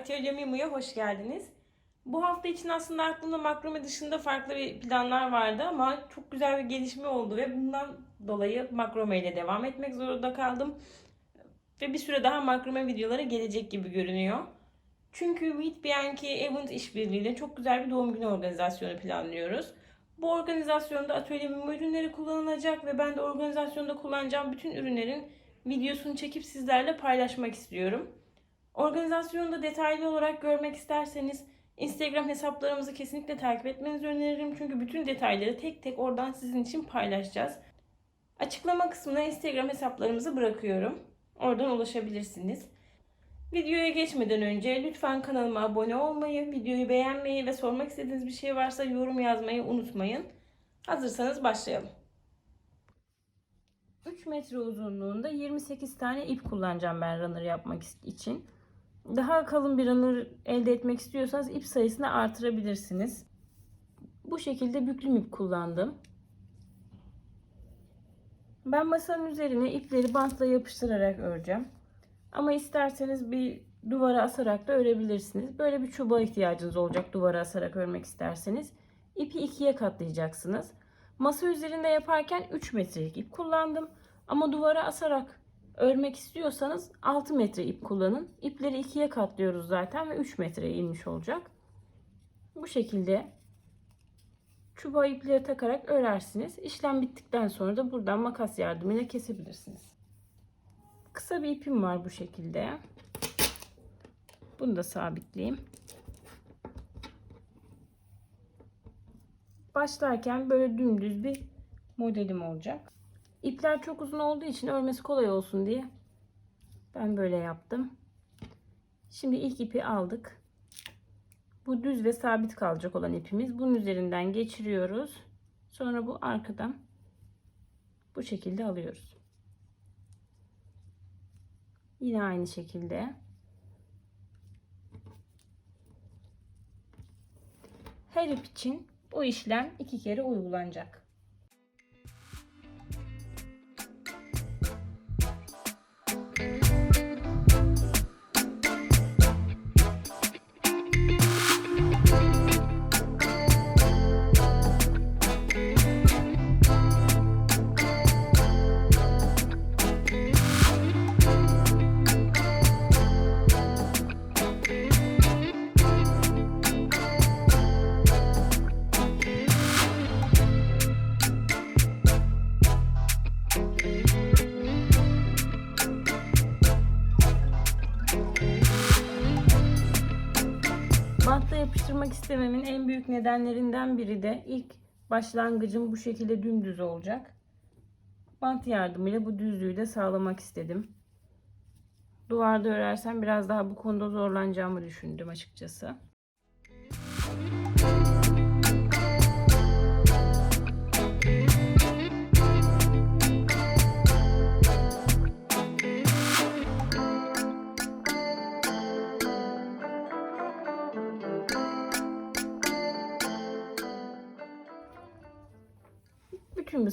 Atölye Mimu'ya hoş geldiniz. Bu hafta için aslında aklımda makrome dışında farklı bir planlar vardı ama çok güzel bir gelişme oldu ve bundan dolayı makrome ile devam etmek zorunda kaldım. Ve bir süre daha makrome videoları gelecek gibi görünüyor. Çünkü With Bianchi Event işbirliğiyle çok güzel bir doğum günü organizasyonu planlıyoruz. Bu organizasyonda atölye Mimu ürünleri kullanılacak ve ben de organizasyonda kullanacağım bütün ürünlerin videosunu çekip sizlerle paylaşmak istiyorum. Organizasyonu da detaylı olarak görmek isterseniz Instagram hesaplarımızı kesinlikle takip etmenizi öneririm. Çünkü bütün detayları tek tek oradan sizin için paylaşacağız. Açıklama kısmına Instagram hesaplarımızı bırakıyorum. Oradan ulaşabilirsiniz. Videoya geçmeden önce lütfen kanalıma abone olmayı, videoyu beğenmeyi ve sormak istediğiniz bir şey varsa yorum yazmayı unutmayın. Hazırsanız başlayalım. 3 metre uzunluğunda 28 tane ip kullanacağım ben runner yapmak için. Daha kalın bir runner elde etmek istiyorsanız ip sayısını artırabilirsiniz. Bu şekilde büklüm ip kullandım. Ben masanın üzerine ipleri bantla yapıştırarak öreceğim. Ama isterseniz bir duvara asarak da örebilirsiniz. Böyle bir çubuğa ihtiyacınız olacak duvara asarak örmek isterseniz. İpi ikiye katlayacaksınız. Masa üzerinde yaparken 3 metrelik ip kullandım. Ama duvara asarak örmek istiyorsanız 6 metre ip kullanın. İpleri ikiye katlıyoruz zaten ve 3 metreye inmiş olacak. Bu şekilde çubuğa ipleri takarak örersiniz. İşlem bittikten sonra da buradan makas yardımıyla kesebilirsiniz. Kısa bir ipim var bu şekilde. Bunu da sabitleyeyim. Başlarken böyle dümdüz bir modelim olacak. İpler çok uzun olduğu için örmesi kolay olsun diye ben böyle yaptım. Şimdi ilk ipi aldık. Bu düz ve sabit kalacak olan ipimiz. Bunun üzerinden geçiriyoruz. Sonra bu arkadan bu şekilde alıyoruz. Yine aynı şekilde. Her ip için bu işlem iki kere uygulanacak. Yapıştırmak istememin en büyük nedenlerinden biri de ilk başlangıcım bu şekilde dümdüz olacak. Bant yardımıyla bu düzlüğü de sağlamak istedim. Duvarda örersem biraz daha bu konuda zorlanacağımı düşündüm açıkçası. Bütün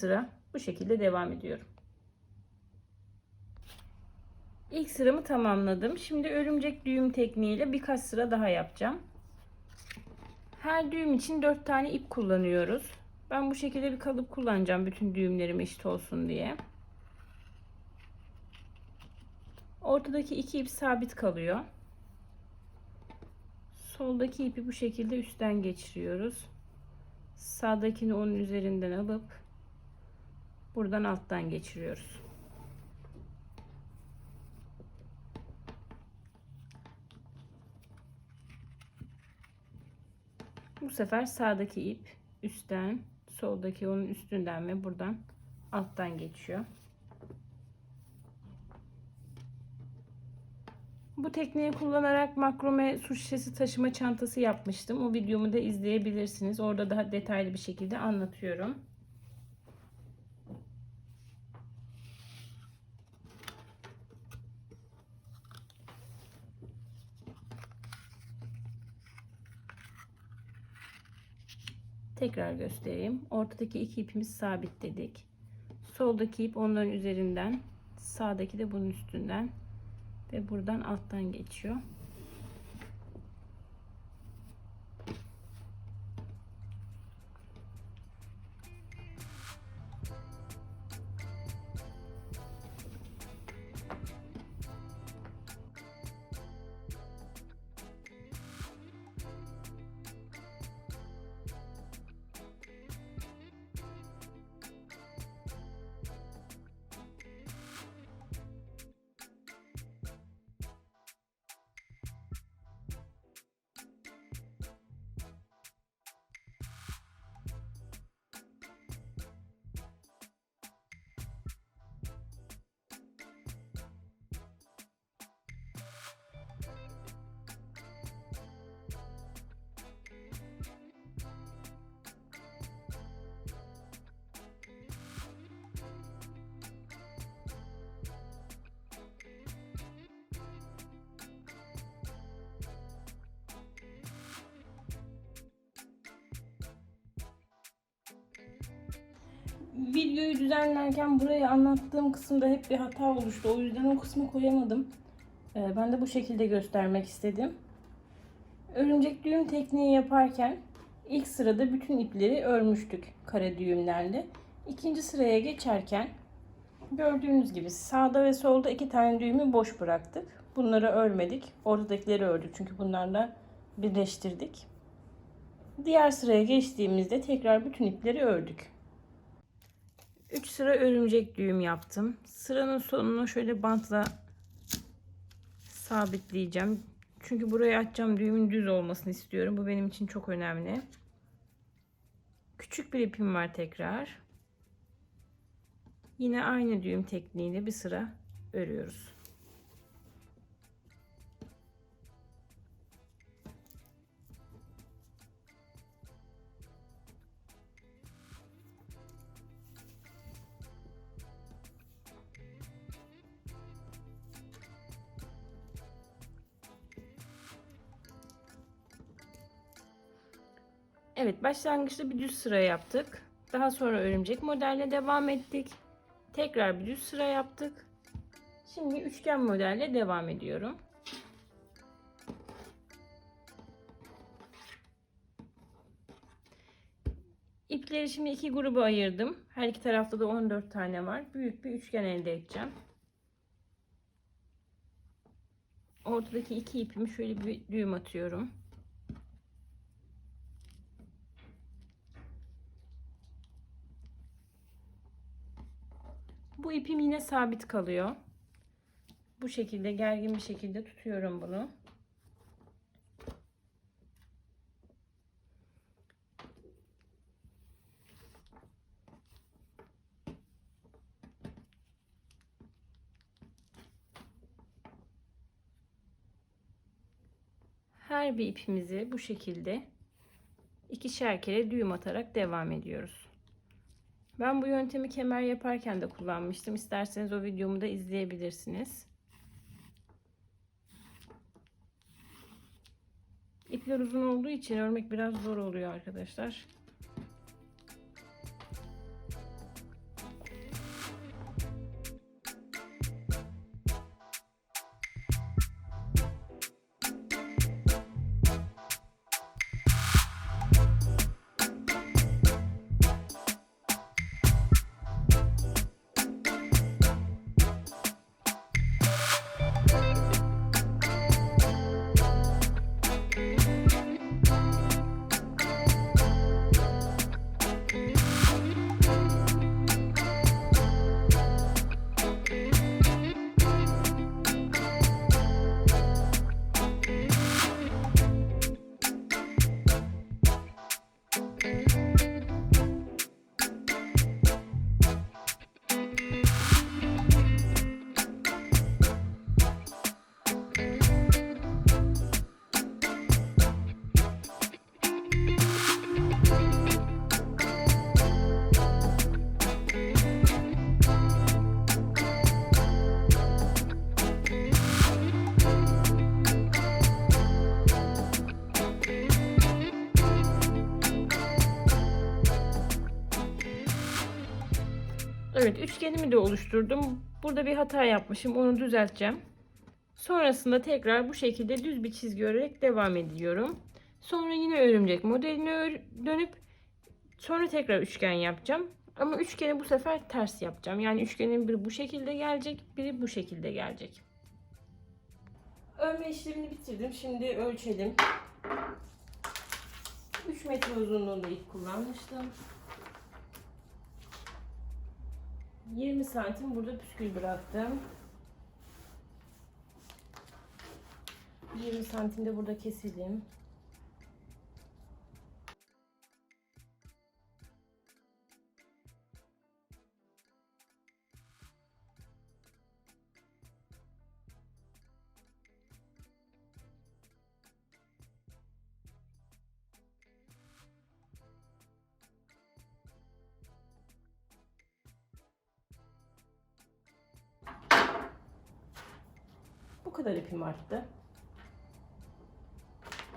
sıra bu şekilde devam ediyorum. İlk sıramı tamamladım. Şimdi örümcek düğüm tekniğiyle birkaç sıra daha yapacağım. Her düğüm için 4 tane ip kullanıyoruz. Ben bu şekilde bir kalıp kullanacağım bütün düğümlerim eşit olsun diye. Ortadaki iki ip sabit kalıyor. Soldaki ipi bu şekilde üstten geçiriyoruz. Sağdakini onun üzerinden alıp buradan alttan geçiriyoruz. Bu sefer sağdaki ip üstten, soldaki onun üstünden ve buradan alttan geçiyor. Bu tekniği kullanarak makrome su şişesi taşıma çantası yapmıştım. O videomu da izleyebilirsiniz. Orada daha detaylı bir şekilde anlatıyorum. Tekrar göstereyim. Ortadaki iki ipimiz sabitledik. Soldaki ip onların üzerinden, sağdaki de bunun üstünden ve buradan alttan geçiyor. Videoyu düzenlerken buraya anlattığım kısımda hep bir hata oluştu. O yüzden o kısmı koyamadım. Ee, ben de bu şekilde göstermek istedim. Örümcek düğüm tekniği yaparken ilk sırada bütün ipleri örmüştük kare düğümlerle. İkinci sıraya geçerken gördüğünüz gibi sağda ve solda iki tane düğümü boş bıraktık. Bunları örmedik. Oradakileri ördük çünkü bunlarla birleştirdik. Diğer sıraya geçtiğimizde tekrar bütün ipleri ördük. 3 sıra örümcek düğüm yaptım. Sıranın sonunu şöyle bantla sabitleyeceğim. Çünkü buraya açacağım düğümün düz olmasını istiyorum. Bu benim için çok önemli. Küçük bir ipim var tekrar. Yine aynı düğüm tekniğiyle bir sıra örüyoruz. Evet başlangıçta bir düz sıra yaptık. Daha sonra örümcek modelle devam ettik. Tekrar bir düz sıra yaptık. Şimdi üçgen modelle devam ediyorum. İpleri şimdi iki gruba ayırdım. Her iki tarafta da 14 tane var. Büyük bir üçgen elde edeceğim. Ortadaki iki ipimi şöyle bir düğüm atıyorum. Bu ipim yine sabit kalıyor. Bu şekilde gergin bir şekilde tutuyorum bunu. Her bir ipimizi bu şekilde ikişer kere düğüm atarak devam ediyoruz. Ben bu yöntemi kemer yaparken de kullanmıştım. İsterseniz o videomu da izleyebilirsiniz. İpler uzun olduğu için örmek biraz zor oluyor arkadaşlar. Üçgenimi de oluşturdum. Burada bir hata yapmışım. Onu düzelteceğim. Sonrasında tekrar bu şekilde düz bir çizgi örerek devam ediyorum. Sonra yine örümcek modeline dönüp sonra tekrar üçgen yapacağım. Ama üçgeni bu sefer ters yapacağım. Yani üçgenin biri bu şekilde gelecek, biri bu şekilde gelecek. Örme işlemini bitirdim. Şimdi ölçelim. 3 metre uzunluğunda ip kullanmıştım. 20 santim burada püskül bıraktım. 20 santim de burada keselim. Kadar ipim arttı.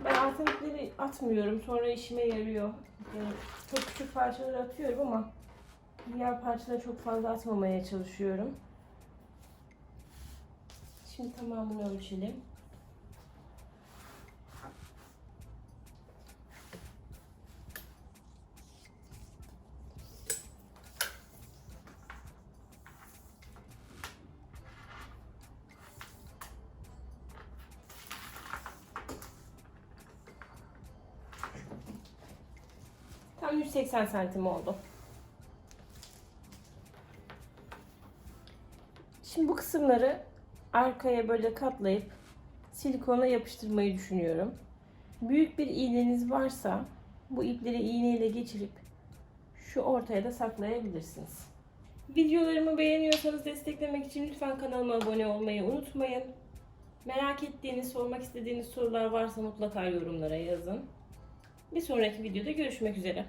Ben altın ipleri atmıyorum. Sonra işime yarıyor. Yani çok küçük parçaları atıyorum ama Diğer parçaları çok fazla atmamaya çalışıyorum. Şimdi tamamını ölçelim. Tam 180 santim oldu. Şimdi bu kısımları arkaya böyle katlayıp silikona yapıştırmayı düşünüyorum. Büyük bir iğneniz varsa bu ipleri iğneyle geçirip şu ortaya da saklayabilirsiniz. Videolarımı beğeniyorsanız desteklemek için lütfen kanalıma abone olmayı unutmayın. Merak ettiğiniz, sormak istediğiniz sorular varsa mutlaka yorumlara yazın. Bir sonraki videoda görüşmek üzere.